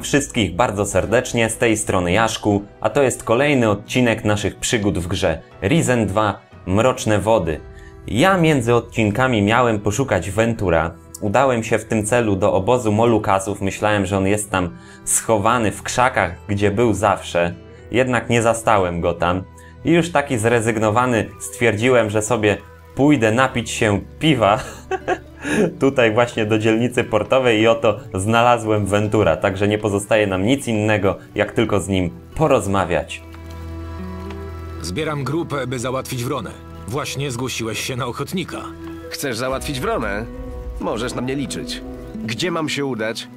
Wszystkich bardzo serdecznie z tej strony Jaszku, a to jest kolejny odcinek naszych przygód w grze Risen 2 Mroczne Wody. Ja między odcinkami miałem poszukać Ventura. Udałem się w tym celu do obozu Molukasów. Myślałem, że on jest tam schowany w krzakach, gdzie był zawsze. Jednak nie zastałem go tam. I już taki zrezygnowany stwierdziłem, że sobie pójdę napić się piwa tutaj właśnie do dzielnicy portowej i oto znalazłem Ventura, także nie pozostaje nam nic innego, jak tylko z nim porozmawiać. Zbieram grupę, by załatwić Wronę. Właśnie zgłosiłeś się na ochotnika. Chcesz załatwić Wronę? Możesz na mnie liczyć. Gdzie mam się udać?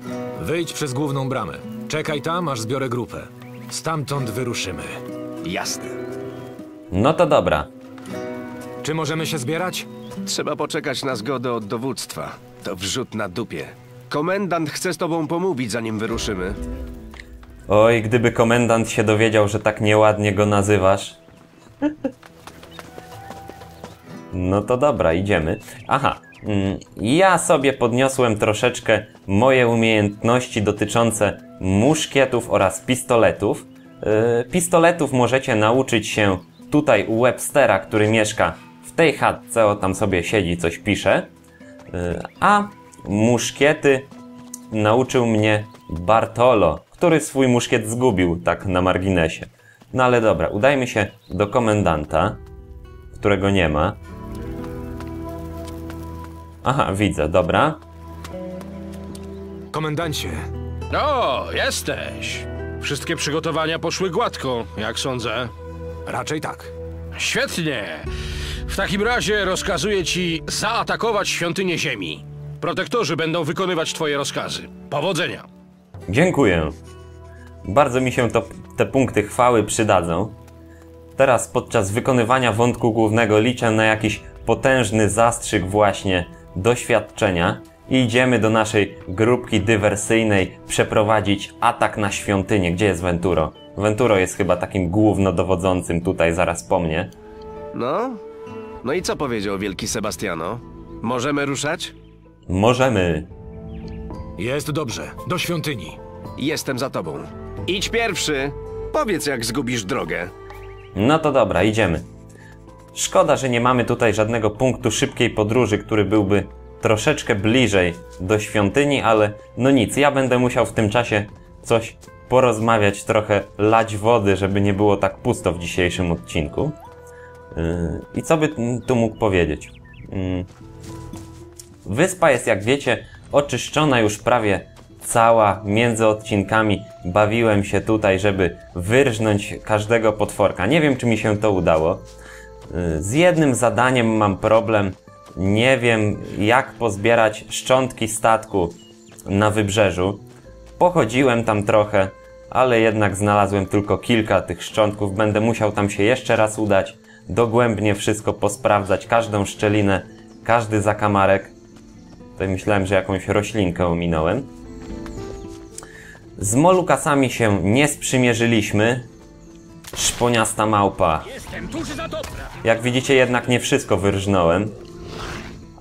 Wyjdź przez główną bramę. Czekaj tam, aż zbiorę grupę. Stamtąd wyruszymy. Jasne. No to dobra. Czy możemy się zbierać? Trzeba poczekać na zgodę od dowództwa. To wrzut na dupie. Komendant chce z tobą pomówić, zanim wyruszymy. Oj, gdyby komendant się dowiedział, że tak nieładnie go nazywasz. No to dobra, idziemy. Aha, mm, ja sobie podniosłem troszeczkę moje umiejętności dotyczące muszkietów oraz pistoletów. Yy, Pistoletów możecie nauczyć się tutaj u Webstera, który mieszka w tej chatce, o tam sobie siedzi, coś pisze. Yy, A muszkiety nauczył mnie Bartolo, który swój muszkiet zgubił, tak na marginesie. No ale dobra, udajmy się do komendanta, którego nie ma. Aha, widzę, dobra. Komendancie, O, jesteś. Wszystkie przygotowania poszły gładko, jak sądzę. raczej tak. Świetnie. W takim razie rozkazuję ci zaatakować świątynię Ziemi. Protektorzy będą wykonywać twoje rozkazy. Powodzenia. Dziękuję. Bardzo mi się to, te punkty chwały przydadzą. Teraz podczas wykonywania wątku głównego liczę na jakiś potężny zastrzyk właśnie doświadczenia i idziemy do naszej grupki dywersyjnej przeprowadzić atak na świątynię. Gdzie jest Venturo? Venturo jest chyba takim głównodowodzącym tutaj zaraz po mnie. No? No i co powiedział wielki Sebastiano? Możemy ruszać? Możemy. Jest dobrze. Do świątyni. Jestem za tobą. Idź pierwszy. Powiedz, jak zgubisz drogę. No to dobra, idziemy. Szkoda, że nie mamy tutaj żadnego punktu szybkiej podróży, który byłby troszeczkę bliżej do świątyni, ale no nic, ja będę musiał w tym czasie coś porozmawiać, trochę lać wody, żeby nie było tak pusto w dzisiejszym odcinku. I co by tu mógł powiedzieć? Yy, Wyspa jest, jak wiecie, oczyszczona już prawie cała. Między odcinkami bawiłem się tutaj, żeby wyrżnąć każdego potworka. Nie wiem, czy mi się to udało. Y, Z jednym zadaniem mam problem. Nie wiem, jak pozbierać szczątki statku na wybrzeżu. Pochodziłem tam trochę, ale jednak znalazłem tylko kilka tych szczątków. Będę musiał tam się jeszcze raz udać, dogłębnie wszystko posprawdzać, każdą szczelinę, każdy zakamarek. Tutaj myślałem, że jakąś roślinkę ominąłem. Z Molukasami się nie sprzymierzyliśmy. Szponiasta małpa. Jak widzicie, jednak nie wszystko wyrżnąłem.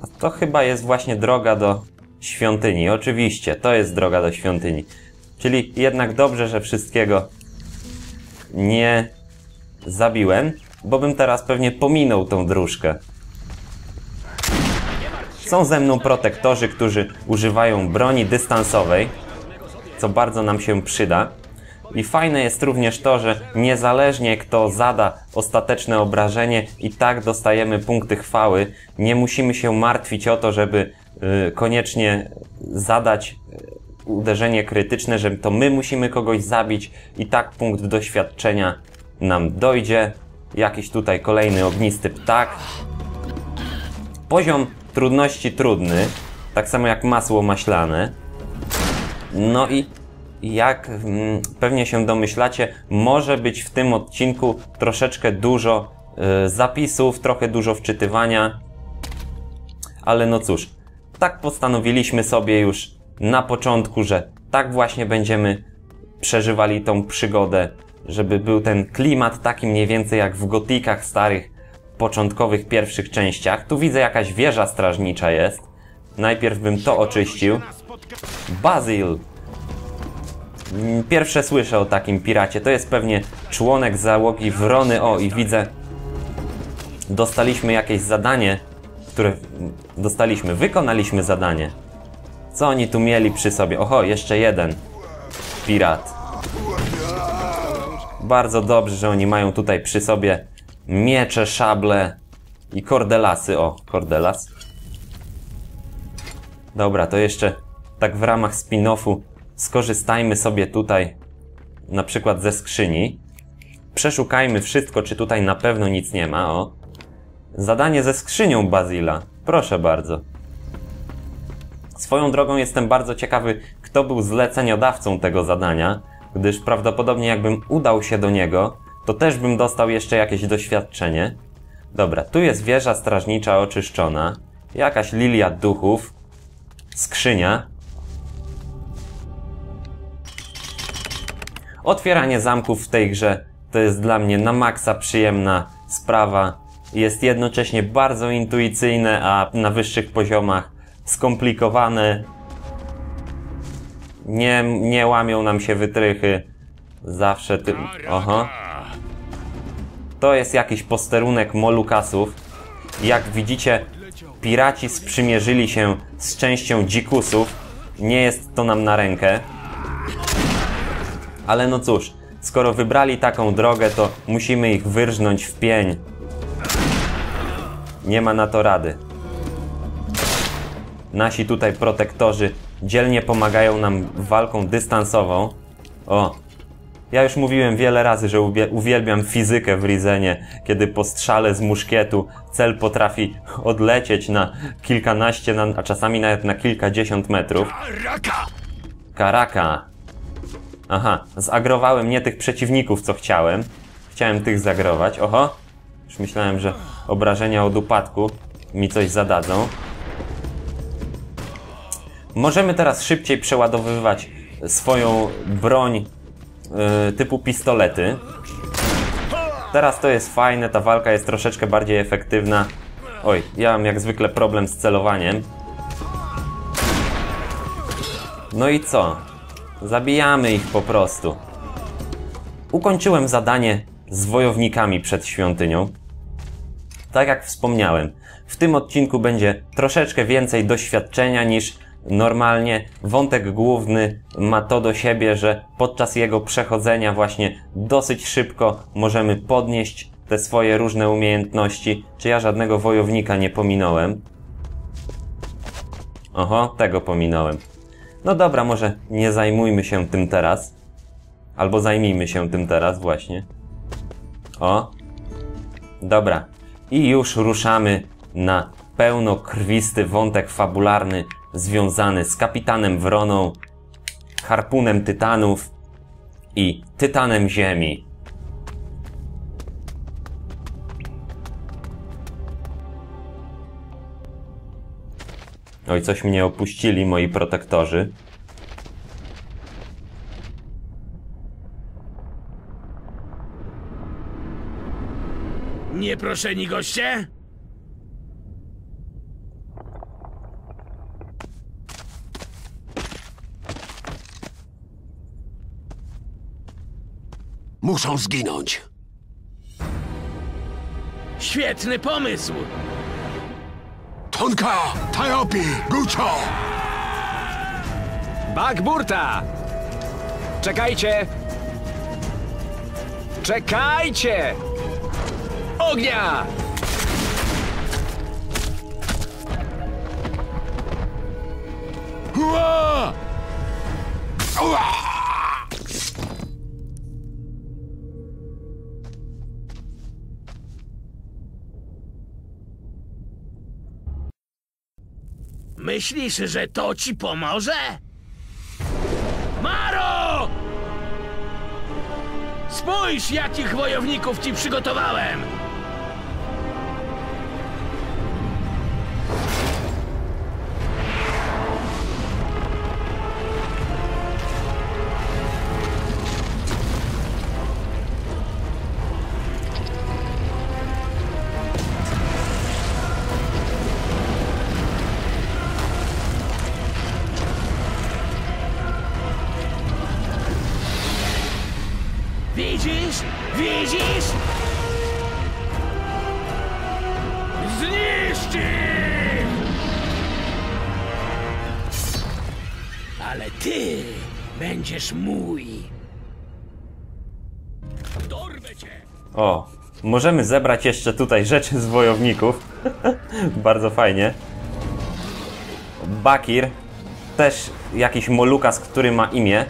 A to chyba jest właśnie droga do świątyni. Oczywiście, to jest droga do świątyni. Czyli jednak dobrze, że wszystkiego nie zabiłem, bo bym teraz pewnie pominął tą dróżkę. Są ze mną protektorzy, którzy używają broni dystansowej, co bardzo nam się przyda. I fajne jest również to, że niezależnie kto zada ostateczne obrażenie, i tak dostajemy punkty chwały. Nie musimy się martwić o to, żeby y, koniecznie zadać y, uderzenie krytyczne, że to my musimy kogoś zabić, i tak punkt doświadczenia nam dojdzie. Jakiś tutaj kolejny ognisty ptak. Poziom trudności trudny, tak samo jak masło maślane. No i jak mm, pewnie się domyślacie, może być w tym odcinku troszeczkę dużo y, zapisów, trochę dużo wczytywania. Ale no cóż, tak postanowiliśmy sobie już na początku, że tak właśnie będziemy przeżywali tą przygodę, żeby był ten klimat taki mniej więcej jak w gotikach starych, początkowych pierwszych częściach. Tu widzę jakaś wieża strażnicza jest. Najpierw bym to oczyścił. Bazyl! Mm, Pierwsze słyszę o takim piracie. To jest pewnie członek załogi Wrony. O, i widzę. Dostaliśmy jakieś zadanie, które dostaliśmy. Wykonaliśmy zadanie. Co oni tu mieli przy sobie? Oho, jeszcze jeden pirat. Bardzo dobrze, że oni mają tutaj przy sobie miecze, szable i kordelasy. O, kordelas. Dobra, to jeszcze tak w ramach spin-offu skorzystajmy sobie tutaj na przykład ze skrzyni. Przeszukajmy wszystko, czy tutaj na pewno nic nie ma. O. Zadanie ze skrzynią Bazila. Proszę bardzo. Swoją drogą jestem bardzo ciekawy, kto był zleceniodawcą tego zadania, gdyż prawdopodobnie jakbym udał się do niego, to też bym dostał jeszcze jakieś doświadczenie. Dobra, tu jest wieża strażnicza oczyszczona, jakaś lilia duchów, skrzynia. Otwieranie zamków w tej grze to jest dla mnie na maksa przyjemna sprawa. Jest jednocześnie bardzo intuicyjne, a na wyższych poziomach skomplikowane. Nie, nie łamią nam się wytrychy. Zawsze ty... Oho. To jest jakiś posterunek molukasów. Jak widzicie, piraci sprzymierzyli się z częścią dzikusów. Nie jest to nam na rękę. Ale no cóż, skoro wybrali taką drogę, to musimy ich wyrżnąć w pień. Nie ma na to rady. Nasi tutaj protektorzy dzielnie pomagają nam walką dystansową. O, ja już mówiłem wiele razy, że uwielbiam fizykę w Rizenie, kiedy po strzale z muszkietu cel potrafi odlecieć na kilkanaście, na, a czasami nawet na kilkadziesiąt metrów. Karaka! Aha, zagrowałem nie tych przeciwników, co chciałem. Chciałem tych zagrować. Oho! Już myślałem, że obrażenia od upadku mi coś zadadzą. Możemy teraz szybciej przeładowywać swoją broń yy, typu pistolety. Teraz to jest fajne, ta walka jest troszeczkę bardziej efektywna. Oj, ja mam jak zwykle problem z celowaniem. No i co? Zabijamy ich po prostu. Ukończyłem zadanie z wojownikami przed świątynią. Tak jak wspomniałem, w tym odcinku będzie troszeczkę więcej doświadczenia niż normalnie. Wątek główny ma to do siebie, że podczas jego przechodzenia właśnie dosyć szybko możemy podnieść te swoje różne umiejętności. Czy ja żadnego wojownika nie pominąłem? Oho, tego pominąłem. No dobra, może nie zajmujmy się tym teraz. Albo zajmijmy się tym teraz właśnie. O. Dobra. I już ruszamy na pełnokrwisty wątek fabularny związany z kapitanem Wroną, harpunem tytanów i tytanem ziemi. Oj, coś mnie opuścili moi protektorzy. Nieproszeni goście? Muszą zginąć. Świetny pomysł! Tonka, Tajopi, Gucho! Bagburta! Czekajcie! Czekajcie! Ognia! Ua! Ua! Myślisz, że to ci pomoże? Maro! Spójrz, jakich wojowników ci przygotowałem! Ale ty będziesz mój. O, możemy zebrać jeszcze tutaj rzeczy z wojowników. Bardzo fajnie. Bakir, też jakiś molukas, który ma imię.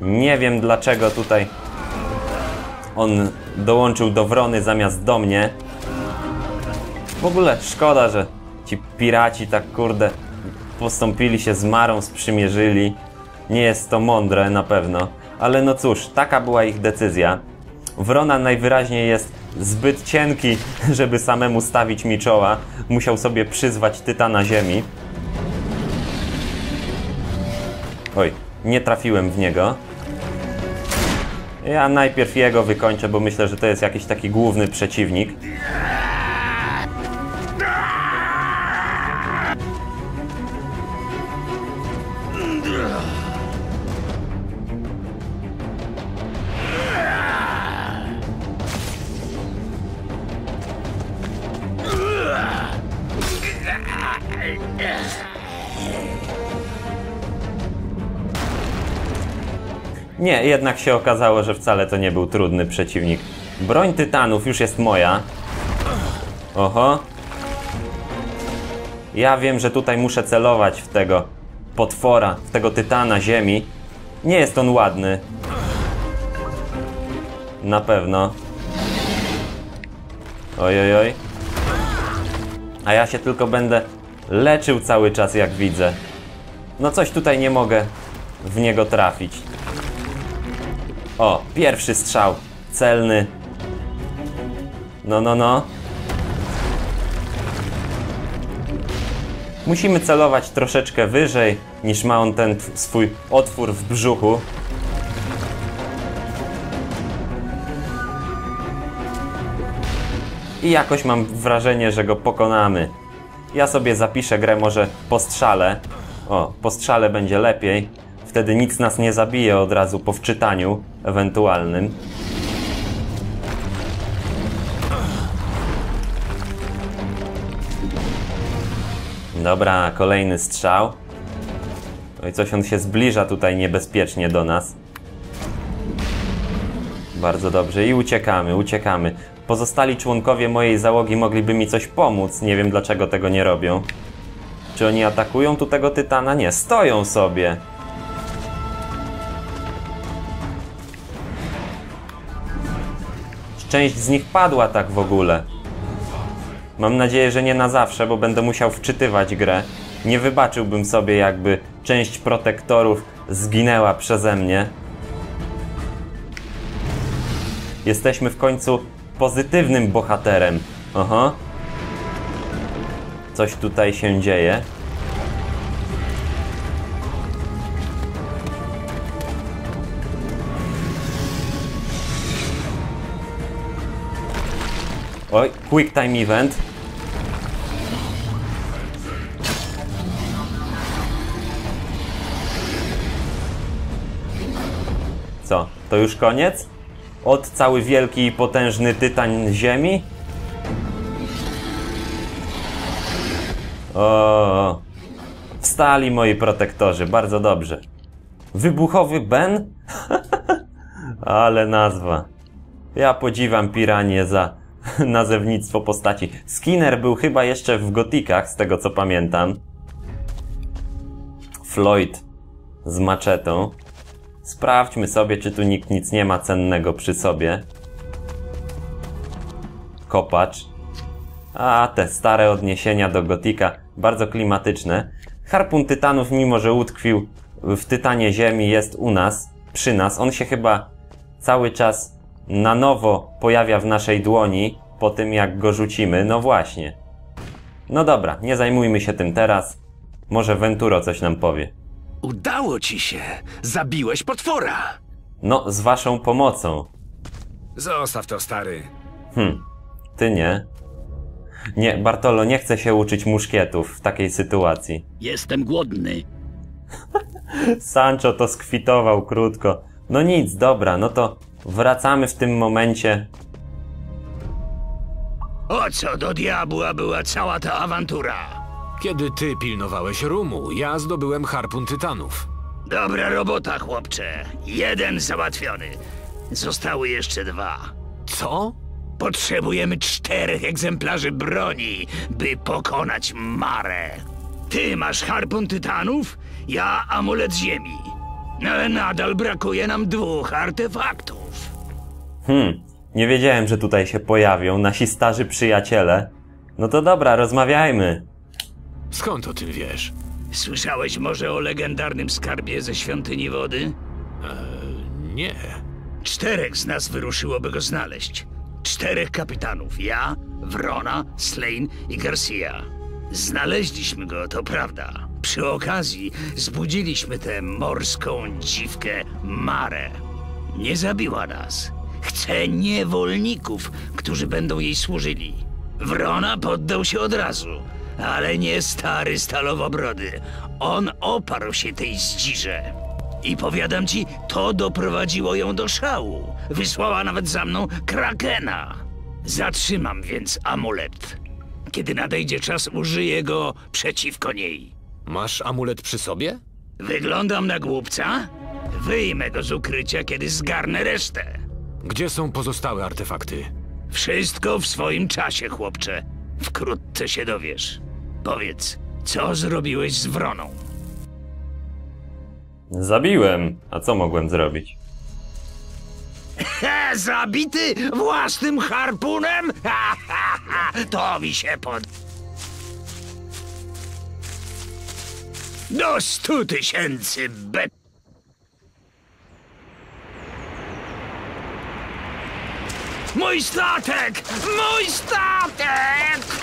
Nie wiem dlaczego tutaj on dołączył do Wrony zamiast do mnie. W ogóle szkoda, że ci piraci tak kurde postąpili się z Marą, sprzymierzyli. Nie jest to mądre na pewno, ale no cóż, taka była ich decyzja. Wrona najwyraźniej jest zbyt cienki, żeby samemu stawić mi czoła. Musiał sobie przyzwać Tytana Ziemi. Oj, nie trafiłem w niego. Ja najpierw jego wykończę, bo myślę, że to jest jakiś taki główny przeciwnik. Nie, jednak się okazało, że wcale to nie był trudny przeciwnik. Broń tytanów już jest moja. Oho. Ja wiem, że tutaj muszę celować w tego potwora, w tego tytana ziemi. Nie jest on ładny. Na pewno. Oj, oj, oj. A ja się tylko będę leczył cały czas, jak widzę. No coś tutaj nie mogę w niego trafić. O, pierwszy strzał. Celny. No, no, no. Musimy celować troszeczkę wyżej niż ma on ten swój otwór w brzuchu. I jakoś mam wrażenie, że go pokonamy. Ja sobie zapiszę grę może po strzale. O, po strzale będzie lepiej. Wtedy nic nas nie zabije od razu po wczytaniu ewentualnym. Dobra, kolejny strzał. No i coś on się zbliża tutaj niebezpiecznie do nas. Bardzo dobrze i uciekamy, uciekamy. Pozostali członkowie mojej załogi mogliby mi coś pomóc. Nie wiem dlaczego tego nie robią. Czy oni atakują tu tego tytana? Nie, stoją sobie. Część z nich padła tak w ogóle. Mam nadzieję, że nie na zawsze, bo będę musiał wczytywać grę. Nie wybaczyłbym sobie, jakby część protektorów zginęła przeze mnie. Jesteśmy w końcu pozytywnym bohaterem. Aha. Coś tutaj się dzieje. Oj, quick time event. Co, to już koniec? Od cały wielki i potężny tytan ziemi? O, wstali moi protektorzy, bardzo dobrze. Wybuchowy Ben? Ale nazwa. Ja podziwiam Piranię za nazewnictwo postaci. Skinner był chyba jeszcze w gotikach, z tego co pamiętam. Floyd z maczetą. Sprawdźmy sobie, czy tu nikt nic nie ma cennego przy sobie. Kopacz. A, te stare odniesienia do gotika, bardzo klimatyczne. Harpun Tytanów, mimo że utkwił w Tytanie Ziemi, jest u nas, przy nas. On się chyba cały czas na nowo pojawia w naszej dłoni po tym, jak go rzucimy. No właśnie. No dobra, nie zajmujmy się tym teraz. Może Venturo coś nam powie. Udało ci się! Zabiłeś potwora! No, z waszą pomocą. Zostaw to, stary. Hm, ty nie. Nie, Bartolo, nie chcę się uczyć muszkietów w takiej sytuacji. Jestem głodny. Sancho to skwitował krótko. No nic, dobra, no to wracamy w tym momencie. O co do diabła była cała ta awantura? Kiedy ty pilnowałeś rumu, ja zdobyłem harpun tytanów. Dobra robota, chłopcze. Jeden załatwiony. Zostały jeszcze dwa. Co? Potrzebujemy czterech egzemplarzy broni, by pokonać Marę. Ty masz harpun tytanów, ja amulet ziemi. No, Ale nadal brakuje nam dwóch artefaktów. Hmm, nie wiedziałem, że tutaj się pojawią nasi starzy przyjaciele. No to dobra, rozmawiajmy. Skąd o tym wiesz? Słyszałeś może o legendarnym skarbie ze świątyni wody? Nie. Czterech z nas wyruszyłoby go znaleźć. Czterech kapitanów. Ja, Wrona, Slane i Garcia. Znaleźliśmy go, to prawda. Przy okazji zbudziliśmy tę morską dziwkę Marę. Nie zabiła nas. Chce niewolników, którzy będą jej służyli. Wrona poddał się od razu, ale nie stary stalowobrody. On oparł się tej zdzirze. I powiadam ci, to doprowadziło ją do szału. Wysłała nawet za mną krakena. Zatrzymam więc amulet. Kiedy nadejdzie czas, użyję go przeciwko niej. Masz amulet przy sobie? Wyglądam na głupca? Wyjmę go z ukrycia, kiedy zgarnę resztę. Gdzie są pozostałe artefakty? Wszystko w swoim czasie, chłopcze. Wkrótce się dowiesz. Powiedz, co zrobiłeś z Wroną? Zabiłem. A co mogłem zrobić? He, zabity własnym harpunem? Ha, ha, ha, to mi się pod... Do stu tysięcy be... Mój statek! Mój statek!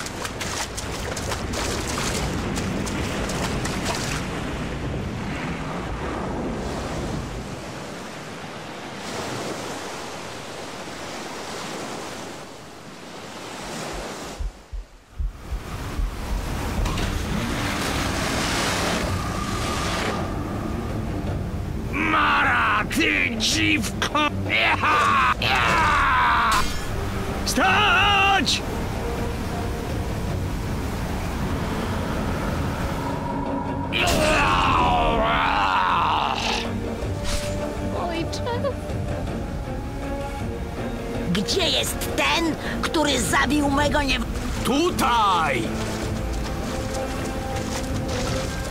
Dziwko! Ja, ja! Stać! Ojcze, Gdzie jest ten, który zabił mego nie... Tutaj!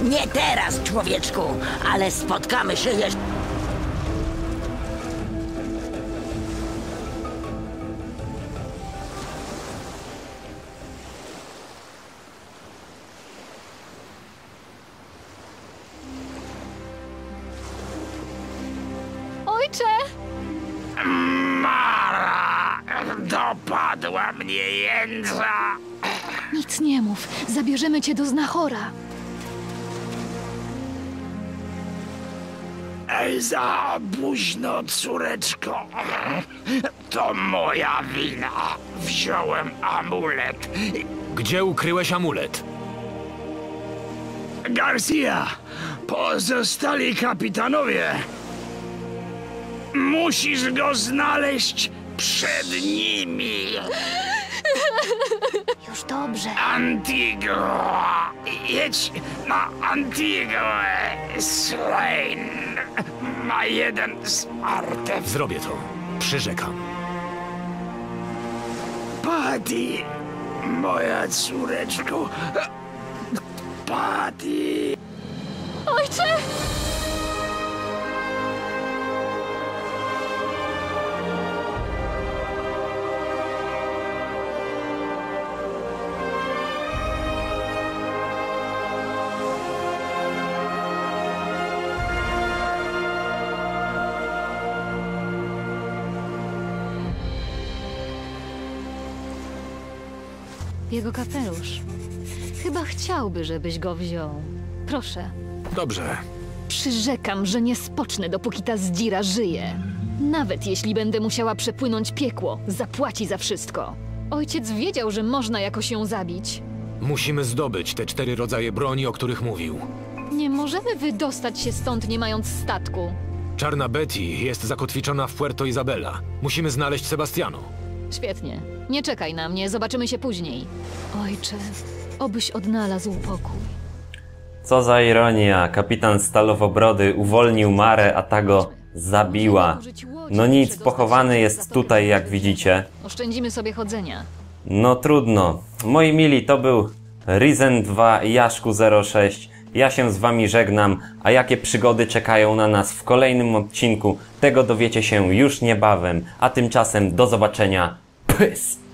Nie teraz, człowieczku, ale spotkamy się jeszcze... Dopadła mnie jędza! Nic nie mów, zabierzemy cię do znachora. Ej, za późno, córeczko. To moja wina. Wziąłem amulet. Gdzie ukryłeś amulet? Garcia, pozostali kapitanowie. Musisz go znaleźć przed nimi. Już dobrze. Antigua. Jedź na Antiguę. Slane ma jeden z artefaktów. Zrobię to. Przyrzekam. Patty, moja córeczko. Patty. Ojcze! Jego kapelusz. Chyba chciałby, żebyś go wziął. Proszę, Dobrze. Przyrzekam, że nie spocznę, dopóki ta zdzira żyje. Nawet jeśli będę musiała przepłynąć piekło, zapłaci za wszystko. Ojciec wiedział, że można jakoś ją zabić. Musimy zdobyć te cztery rodzaje broni, o których mówił. Nie możemy wydostać się stąd, nie mając statku. Czarna Betty jest zakotwiczona w Puerto Isabela. Musimy znaleźć Sebastiano. Świetnie. Nie czekaj na mnie, zobaczymy się później. Ojcze, obyś odnalazł pokój. Co za ironia, kapitan Stalowobrody uwolnił Marę, a ta go zabiła. No nic, pochowany jest tutaj, jak widzicie. Oszczędzimy sobie chodzenia. No trudno. Moi mili, to był Risen 2 Jaszku 06. Ja się z wami żegnam, a jakie przygody czekają na nas w kolejnym odcinku, tego dowiecie się już niebawem. A tymczasem do zobaczenia. Pys!